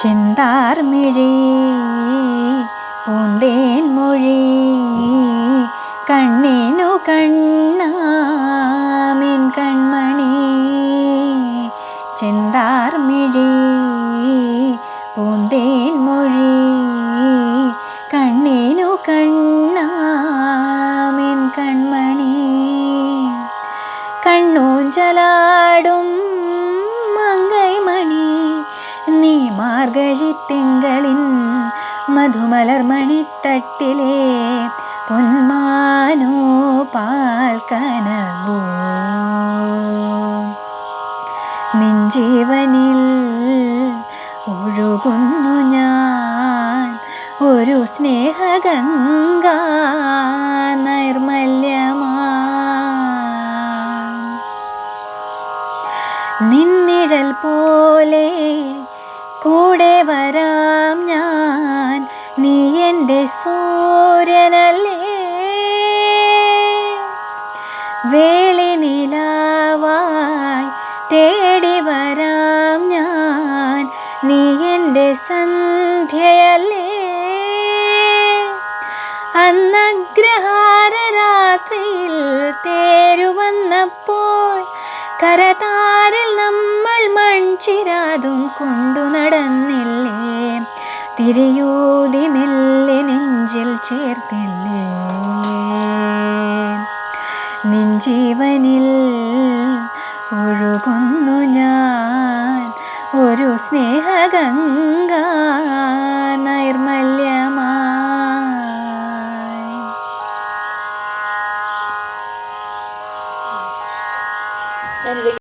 ചിന്താർമിഴി പൂന്തേൻ മൊഴി കണ്ണിനു കണ്ണാമിൻ കൺമണി. ചിന്താർമിഴി കണ്ണൂഞ്ചലാടും മങ്കൈമണി നീ മാർഗഴിത്തിങ്കളിൻ മധുമലർമണിത്തട്ടിലെ പൊന്മാനോ പാൽക്കനവോ നിഞ്ചീവനിൽ ഒഴുകുന്നു ഞാൻ ഒരു സ്നേഹഗംഗ നൈർമല്യമാ നിന്നിഴൽ പോലെ കൂടെ വരാം ഞാൻ. നീ എന്റെ സൂര്യനല്ലേ. വേളി നിലാവായി തേടി വരാം ഞാൻ. നീ എന്റെ സന്ധ്യയല്ലേ. അന്നഗ്രഹാര രാത്രിയിൽ തേരുവന്നപ്പോൾ കരതാരിൽ നമ്മൾ മൺചിരാതും കൊണ്ടു നടന്നില്ലേ? തിരിയൂതി മെല്ലെ നെഞ്ചിൽ ചേർത്തില്ലേ? നിഞ്ചീവനിൽ ഒഴുകുന്നു ഞാൻ ഒരു സ്നേഹഗംഗ ನನಗೆ